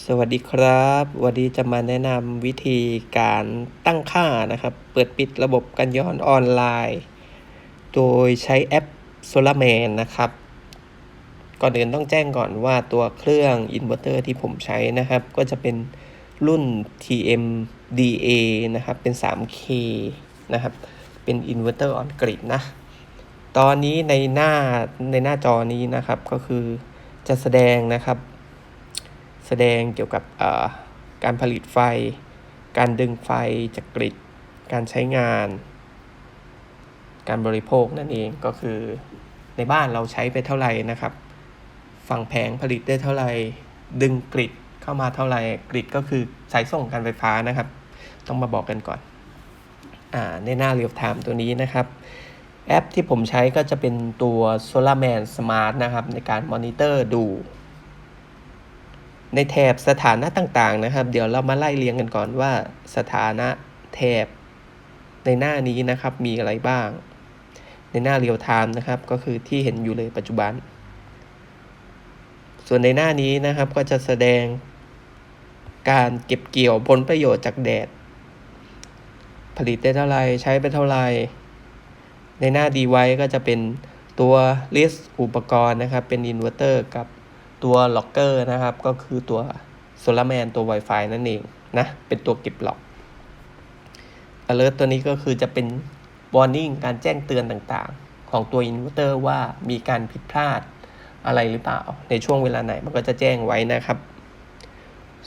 สวัสดีครับ วันนี้จะมาแนะนำวิธีการตั้งค่านะครับ เปิดปิดระบบกันย้อนออนไลน์ โดยใช้แอป SolarMan นะครับ ก่อนอื่นต้องแจ้งก่อนว่าตัวเครื่องอินเวอร์เตอร์ที่ผมใช้นะครับ ก็จะเป็นรุ่น TMDA นะครับ เป็น 3K นะครับ เป็นอินเวอร์เตอร์ออนกริดนะ ตอนนี้ในหน้าในหน้าจอนี้นะครับก็คือจะแสดงนะครับ สดงเกี่ยวกับการผลิตไฟ การดึงไฟจากกริดการใช้งาน การบริโภคนั่นเองก็คือในบ้านเราใช้ไปเท่าไหร่นะครับ ฝั่งแผงผลิตได้เท่าไหร่ ดึงกริดเข้ามาเท่าไหร่กริดก็คือสายส่งการไฟฟ้านะครับ ต้องมาบอกกันก่อนอในหน้าเรียลไทม์ตัวนี้นะครับ แอปที่ผมใช้ก็จะเป็นตัว SolarMan Smart นะครับ ในการมอนิเตอร์ดู ในแถบสถานะต่างๆนะครับ เดี๋ยวเรามาไล่เรียงกันก่อนว่าสถานะแถบในหน้านี้นะครับมีอะไรบ้าง ในหน้าเรียลไทม์นะครับ ก็คือที่เห็นอยู่เลยปัจจุบัน ส่วนในหน้านี้นะครับก็จะแสดงการเก็บเกี่ยวผลประโยชน์จากแดด ผลิตได้เท่าไรใช้ไปเท่าไร ในหน้าดีไว้ก็จะเป็นตัวลิสต์อุปกรณ์นะครับ เป็นอินเวอร์เตอร์กับ ตัวล็อกเกอร์นะครับ ก็คือตัวโซลาร์แมนตัว Wi-Fi นั่นเองนะ เป็นตัวเก็บล็อก alert ตัวนี้ก็คือจะเป็น warning การแจ้งเตือนต่างๆ ของตัวอินเวอร์เตอร์ว่ามีการผิดพลาดอะไรหรือเปล่า ในช่วงเวลาไหนมันก็จะแจ้งไว้นะครับ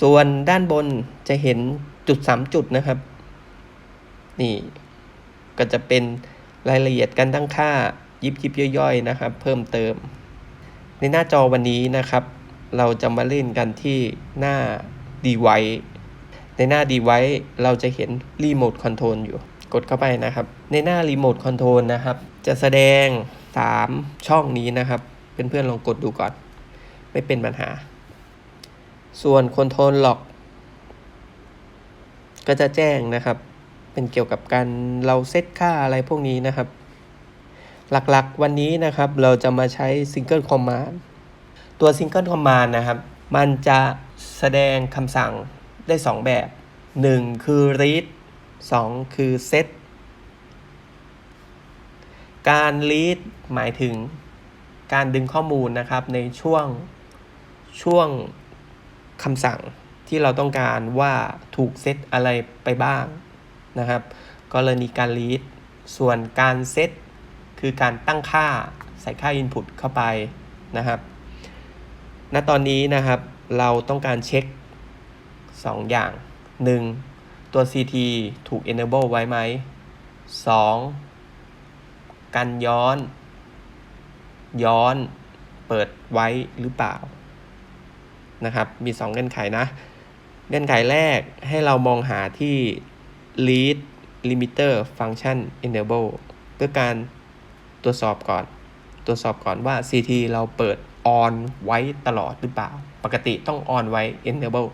ส่วนด้านบนจะเห็นจุด 3 จุดนะครับ นี่ ก็จะเป็นรายละเอียดการตั้งค่ายิบยิบย่อยๆนะครับ เพิ่มเติม ในหน้าจอวันนี้นะครับ เราจะมาเล่นกันที่หน้า device ในหน้า device เราจะเห็น remote control อยู่ กดเข้าไปนะครับ ในหน้า remote control นะครับ จะแสดง 3 ช่องนี้นะครับ เพื่อนๆลองกดดูก่อน ไม่เป็นปัญหา ส่วน control lock ก็จะแจ้งนะครับ เป็นเกี่ยวกับการเราเซตค่าอะไรพวกนี้นะครับ หลักๆ วันนี้นะครับเราจะมาใช้ Single Command ตัว Single Command นะครับ มันจะแสดงคำสั่งได้ 2 แบบ 1 คือ read 2 คือ set การ read หมายถึงการดึงข้อมูลนะครับในช่วงช่วงคำสั่งที่เราต้องการว่าถูกเซตอะไรไปบ้างนะครับ กรณีการ read ส่วนการเซต คือการตั้งค่าใส่ค่า Input เข้าไปนะครับ ณ ตอนนี้นะครับเราต้องการเช็ค 2 อย่าง 1. ตัว CT ถูก enable ไว้ไหม 2. กันย้อน ย้อนเปิดไว้หรือเปล่านะครับ มี 2 เงื่อนไขนะ เงื่อนไขแรกให้เรามองหาที่ lead limiter function enable เพื่อการ ตรวจสอบก่อน ตรวจสอบก่อนว่า CT เราเปิด on ไว้ตลอดหรือเปล่า ปกติต้อง on ไว้ enable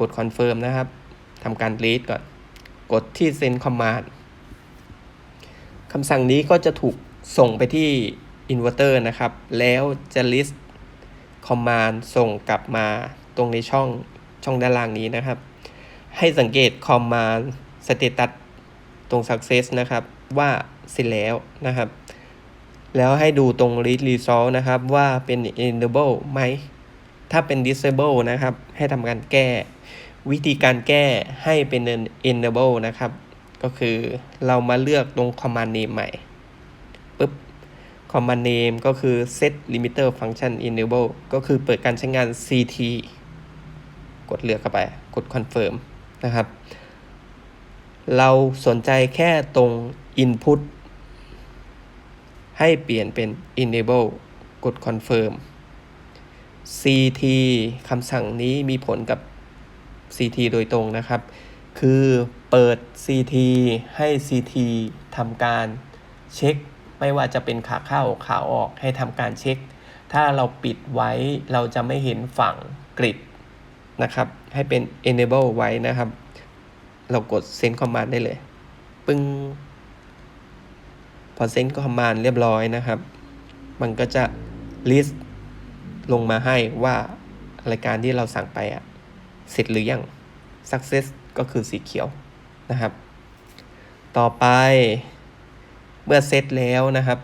กด confirm นะครับทำการ read ก่อน กดที่ send command คำสั่งนี้ก็จะถูกส่งไปที่ inverter นะครับ แล้วจะ list command ส่งกลับมาตรงในช่องช่องด้านล่างนี้นะครับ ให้สังเกต command status ตรง success นะครับ ว่า เสร็จแล้วนะครับ แล้วให้ดูตรง read result นะครับว่าเป็น enable ไหม ถ้าเป็น disable นะครับ ให้ทำการแก้ วิธีการแก้ให้เป็น enable นะครับ ก็คือเรามาเลือกตรง command name ใหม่ปุ๊บ command name ก็คือ set limiter function enable ก็คือเปิดการใช้งาน ct กดเลือกเข้าไป กด confirm นะครับ เราสนใจแค่ตรง input ให้เปลี่ยนเป็น enable กด confirm ct คำสั่งนี้มีผลกับ ct โดยตรงนะครับ คือเปิด ct ให้ ct ทำการเช็ค ไม่ว่าจะเป็นขาเข้าขาออกให้ทำการเช็ค ถ้าเราปิดไว้เราจะไม่เห็นฝั่งกริดนะครับ ให้เป็น enable ไว้นะครับ เรากด send command ได้เลย ปึ้ง พอเซ็นคอมมานด์เรียบร้อยนะครับ มันก็จะ list ลงมาให้ว่ารายการที่เราสั่งไปอะเสร็จหรือยัง success ก็คือสีเขียวนะครับ ต่อไปเมื่อเซตแล้วนะครับ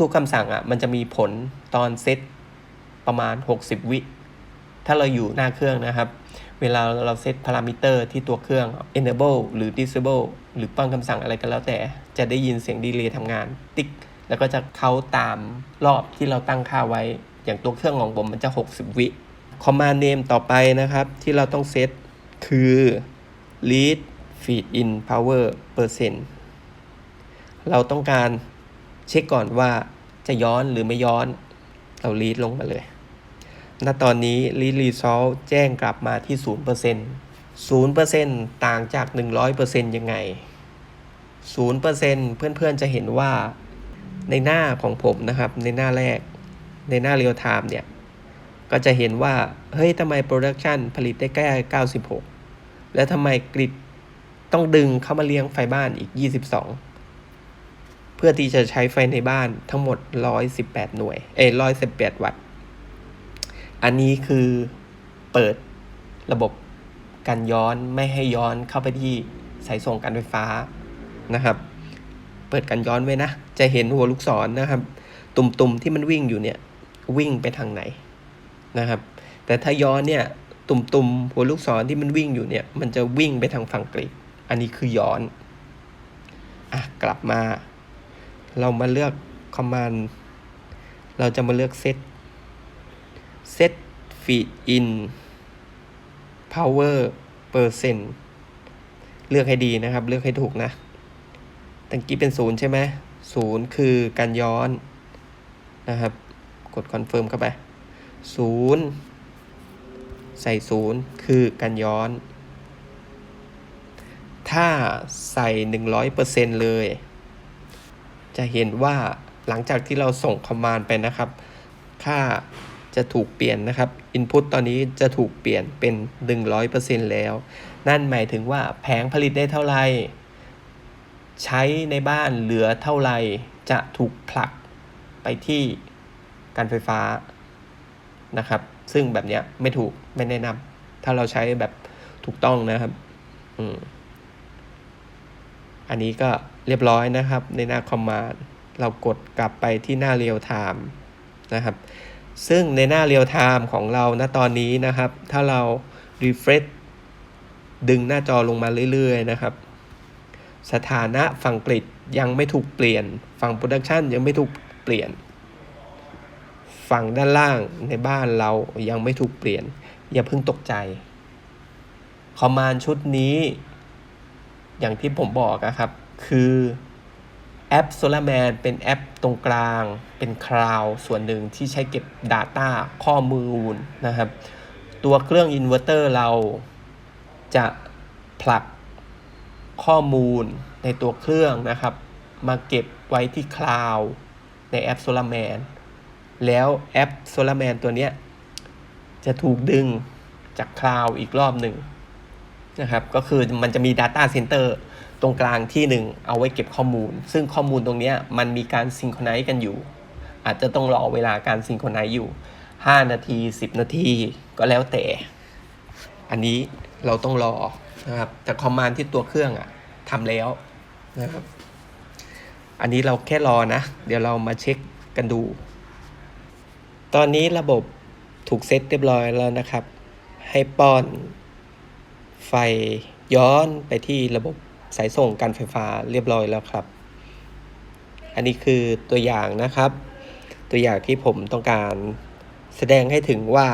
ทุกๆคำสั่งอะ มันจะมีผลตอนเซตประมาณ 60 วิ ถ้าเราอยู่หน้าเครื่องนะครับ เวลาเราเซตพารามิเตอร์ที่ตัวเครื่อง enable หรือ disable หรือป้องคำสั่งอะไรก็แล้วแต่ จะได้ยินเสียงดีเลย์ทำงาน ติ๊ก แล้วก็จะเข้าตามรอบที่เราตั้งค่าไว้ อย่างตัวเครื่องของผมมันจะ 60 วิ command name ต่อไปนะครับ ที่เราต้องเซตคือ lead feed in power percent เราต้องการเช็คก่อนว่าจะย้อนหรือไม่ย้อน เรา lead ลงมาเลย ณ ตอนนี้ lead result แจ้งกลับมาที่ 0% 0%ต่างจาก 100%ยังไง 0%เพื่อนๆจะเห็นว่าในหน้าของผมนะครับ ในหน้าแรก ในหน้า real time เนี่ย ก็จะเห็นว่า เฮ้ยทำไม production ผลิตได้แค่96 แล้วทำไมกริดต้องดึงเข้ามาเลี้ยงไฟบ้านอีก 22 เพื่อที่จะใช้ไฟในบ้านทั้งหมด 118 หน่วย เอ้ย118 วัตต์ อันนี้คือเปิดระบบกันย้อนไม่ให้ย้อนเข้าไปที่สายส่งการไฟฟ้า นะครับ เปิดกันย้อนไว้นะ จะเห็นหัวลูกศรนนะครับ ตุ่มๆที่มันวิ่งอยู่เนี่ย วิ่งไปทางไหนนะครับ แต่ถ้าย้อนเนี่ยตุ่มๆหัวลูกศรที่มันวิ่งอยู่เนี่ย มันจะวิ่งไปทางฝั่งกรีดอันนี้คือย้อนอะกลับมา เรามาเลือกคอมมานด์เราจะมาเลือกเซต set feed in power percent เลือกให้ดีนะครับ เลือกให้ถูกนะ ตังกี้เป็นศูนย์ใช่ไหมศูนย์คือการย้อนนะครับ กดคอนเฟิร์มเข้าไปศูนย์ใส่ศูนย์คือการย้อน ถ้าใส่หนึ่งร้อยเปอร์เซ็นเลย จะเห็นว่าหลังจากที่เราส่งคอมมานด์ไปนะครับ ค่าจะถูกเปลี่ยนนะครับ Input ตอนนี้จะถูกเปลี่ยนเป็น 100%แล้ว นั่นหมายถึงว่าแผงผลิตได้เท่าไหร่ ใช้ในบ้านเหลือเท่าไหร่จะถูกผลักไปที่การไฟฟ้านะครับ ซึ่งแบบเนี้ยไม่ถูกไม่แนะนำถ้าเราใช้แบบถูกต้องนะครับอืมอันนี้ก็เรียบร้อยนะครับ ในหน้าคอมมานด์เรากดกลับไปที่หน้าเรียลไทม์นะครับ ซึ่งในหน้าเรียลไทม์ของเราณตอนนี้นะครับ ถ้าเรา refresh ดึงหน้าจอลงมาเรื่อยๆนะครับ สถานะฝั่งกริดยังไม่ถูกเปลี่ยน ฝั่งโปรดักชันยังไม่ถูกเปลี่ยน ฝั่งด้านล่างในบ้านเรายังไม่ถูกเปลี่ยน อย่าเพิ่งตกใจ คอมมานด์ชุดนี้ อย่างที่ผมบอกนะครับ คือแอป SolarMan เป็นแอปตรงกลาง เป็นคลาวส่วนหนึ่งที่ใช้เก็บ Data ข้อมูลนะครับ ตัวเครื่องอินเวอร์เตอร์เราจะผลัก ข้อมูลในตัวเครื่องนะครับ มาเก็บไว้ที่คลาวด์ในแอป SolarMan แล้วแอป SolarMan ตัวเนี้ยจะถูกดึงจากคลาวด์อีกรอบหนึ่งนะครับ ก็คือมันจะมี Data Center ตรงกลางที่หนึ่งเอาไว้เก็บข้อมูล ซึ่งข้อมูลตรงนี้มันมีการซิงโครไนซ์กันอยู่ อาจจะต้องรอเวลาการซิงโครไนซ์อยู่ 5 นาที 10 นาทีก็แล้วแต่ อันนี้เราต้องรอ นะครับแต่คอมมานด์ที่ตัวเครื่องอะทำแล้วนะครับ อันนี้เราแค่รอนะ เดี๋ยวเรามาเช็คกันดู ตอนนี้ระบบถูกเซตเรียบร้อยแล้วนะครับ ให้ป้อนไฟย้อนไปที่ระบบสายส่งการไฟฟ้าเรียบร้อยแล้วครับ อันนี้คือตัวอย่างนะครับ ตัวอย่างที่ผมต้องการแสดงให้ถึงว่า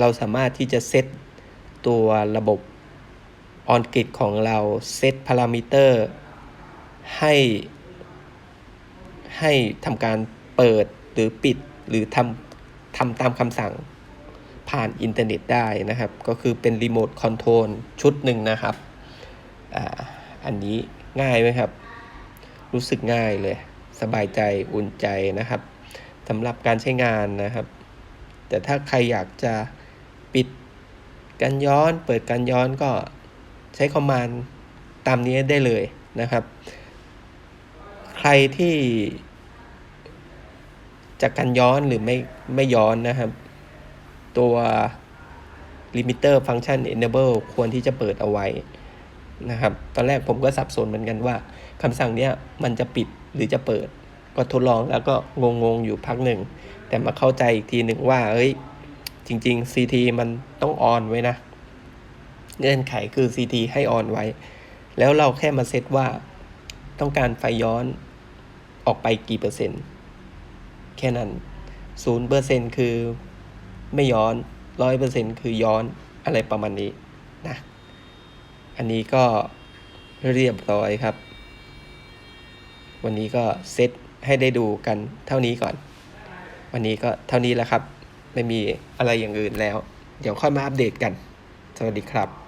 เราสามารถที่จะเซตตัวระบบ ออนกริดของเราเซตพารามิเตอร์ให้ให้ทำการเปิดหรือปิดหรือทำทำตามคำสั่งผ่านอินเทอร์เน็ตได้นะครับ ก็คือเป็นรีโมทคอนโทรลชุดหนึ่งนะครับอ่าอันนี้ง่ายไหมครับ รู้สึกง่ายเลย สบายใจอุ่นใจนะครับสำหรับการใช้งานนะครับ แต่ถ้าใครอยากจะปิดการย้อน เปิดการย้อนก็ ใช้คอมมานด์ตามนี้ได้เลยนะครับ ใครที่จะกันย้อนหรือไม่ไม่ย้อนนะครับ ตัว limiter function enable ควรที่จะเปิดเอาไว้นะครับ ตอนแรกผมก็สับสนเหมือนกันว่าคำสั่งเนี้ยมันจะปิดหรือจะเปิด ก็ทดลองแล้วก็งงๆอยู่พักหนึ่ง แต่มาเข้าใจอีกทีหนึ่งว่า เอ้ย จริง ๆ CT มันต้องออนไว้นะ เงื่อนไขคือ CT ให้ออนไว้ แล้วเราแค่มาเซตว่าต้องการไฟย้อนออกไปกี่เปอร์เซ็นต์ แค่นั้นศูนย์เปอร์เซ็นต์คือไม่ย้อนร้อยเปอร์เซ็นต์คือย้อนอะไรประมาณนี้นะ อันนี้ก็เรียบร้อยครับ วันนี้ก็เซตให้ได้ดูกันเท่านี้ก่อน วันนี้ก็เท่านี้แล้วครับ ไม่มีอะไรอย่างอื่นแล้ว เดี๋ยวค่อยมาอัปเดตกัน สวัสดีครับ